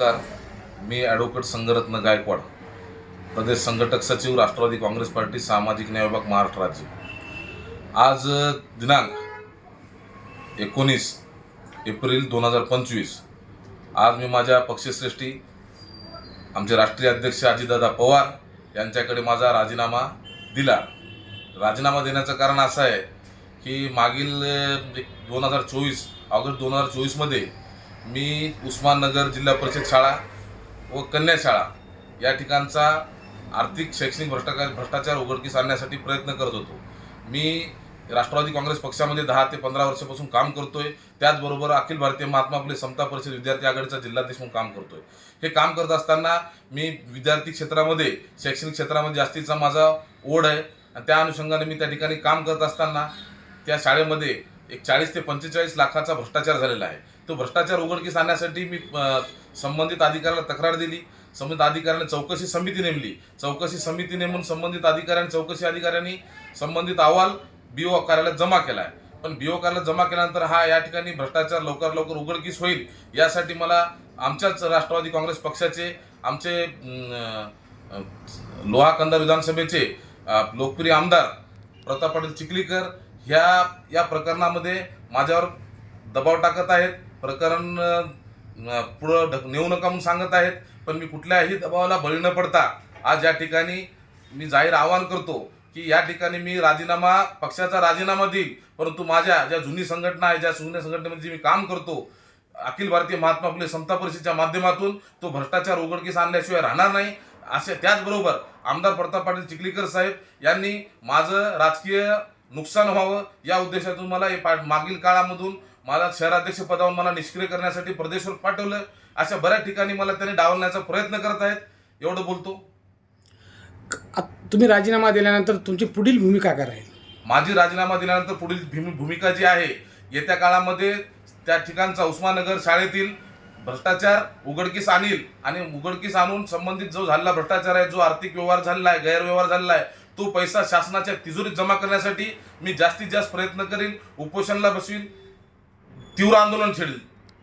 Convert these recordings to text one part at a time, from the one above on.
नमस्कार. मी ॲडव्होकेट संगरत्न गायकवाड. प्रदेश संघटक सचिव राष्ट्रवादी काँग्रेस पार्टी सामाजिक न्याय विभाग महाराष्ट्र राज्य. आज दिनांक एकोणीस एप्रिल दोन हजार पंचवीस. आज मी माझ्या पक्षश्रेष्ठी आमचे राष्ट्रीय अध्यक्ष अजितदादा पवार यांच्याकडे माझा राजीनामा दिला. राजीनामा देण्याचं कारण असं आहे की मागील दोन हजार चोवीस ऑगस्ट दोन हजार चोवीसमध्ये मी उस्माननगर जिल्हा परिषद शाळा व कन्या शाळा या ठिकाणचा आर्थिक शैक्षणिक भ्रष्टाचार भ्रष्टाचार उघडकीस आणण्यासाठी प्रयत्न करत होतो. मी राष्ट्रवादी काँग्रेस पक्षामध्ये दहा ते पंधरा वर्षापासून काम करतोय. त्याचबरोबर अखिल भारतीय महात्मा फुले समता परिषद विद्यार्थी आघाडीचा जिल्हाध्यक्ष म्हणून काम करतोय. हे काम करत असताना मी विद्यार्थी क्षेत्रामध्ये शैक्षणिक क्षेत्रामध्ये जास्तीचा माझा ओढ आहे. आणि त्या अनुषंगाने मी त्या ठिकाणी काम करत असताना त्या शाळेमध्ये एक चाळीस ते पंचेचाळीस लाखाचा भ्रष्टाचार झालेला आहे. तो भ्रष्टाचार उघडकीस आणण्यासाठी मी संबंधित अधिकाऱ्याला तक्रार दिली. संबंधित अधिकाऱ्याने चौकशी समिती नेमली. चौकशी समिती नेमून संबंधित अधिकाऱ्यांनी चौकशी अधिकाऱ्यांनी संबंधित अहवाल बीओ कार्यालयात जमा केला आहे पण बीओ कार्यालयात जमा केल्यानंतर हा या ठिकाणी भ्रष्टाचार लवकर लवकर उघडकीस होईल यासाठी मला आमच्याच राष्ट्रवादी काँग्रेस पक्षाचे आमचे अं, लोहा कंदा विधानसभेचे लोकप्रिय आमदार प्रताप पाटील चिखलीकर ह्या या प्रकरणामध्ये माझ्यावर दबाव टाकत आहेत. प्रकरण पुढं ढक नेऊ नका म्हणून सांगत आहेत. पण मी कुठल्याही दबावाला बळी न पडता आज या ठिकाणी मी जाहीर आवाहन करतो की या ठिकाणी मी राजीनामा पक्षाचा राजीनामा देईल परंतु माझ्या ज्या जुनी संघटना आहे ज्या जुन्या संघटनेमध्ये मी काम करतो अखिल भारतीय महात्मा फुले समता परिषदेच्या माध्यमातून तो भ्रष्टाचार उघडकीस आणल्याशिवाय राहणार नाही. असे त्याचबरोबर आमदार प्रताप पाटील चिखलीकर साहेब यांनी माझं राजकीय नुकसान व्हावं या उद्देशातून मला हे पा मागील काळामधून मला शहराध्यक्ष पदावरून मला निष्क्रिय करण्यासाठी प्रदेशवर पाठवलं. अशा बऱ्याच ठिकाणी मला त्यांनी डावलण्याचा प्रयत्न करत आहेत. एवढं बोलतो. तुम्ही राजीनामा दिल्यानंतर तुमची पुढील भूमिका काय राहील? माझी राजीनामा दिल्यानंतर पुढील भूमि- भूमिका जी आहे येत्या काळामध्ये त्या ठिकाणचा उस्माननगर शाळेतील भ्रष्टाचार उघडकीस आणील आणि उघडकीस आणून संबंधित जो झालेला भ्रष्टाचार आहे जो आर्थिक व्यवहार झालेला आहे गैरव्यवहार झालेला आहे तो पैसा शासनाच्या तिजोरीत जमा करण्यासाठी मी जास्तीत जास्त प्रयत्न करीन उपोषणाला बसवीन तीव्र आंदोलन छेडेल.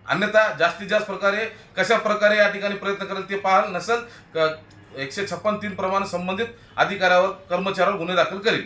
अन्यथा जास्तीत जास्त प्रकारे कशा प्रकारे या ठिकाणी प्रयत्न करेल ते पाहाल नसेल एकशे छप्पन तीन प्रमाणे संबंधित अधिकाऱ्यावर कर्मचाऱ्यावर गुन्हे दाखल करेल.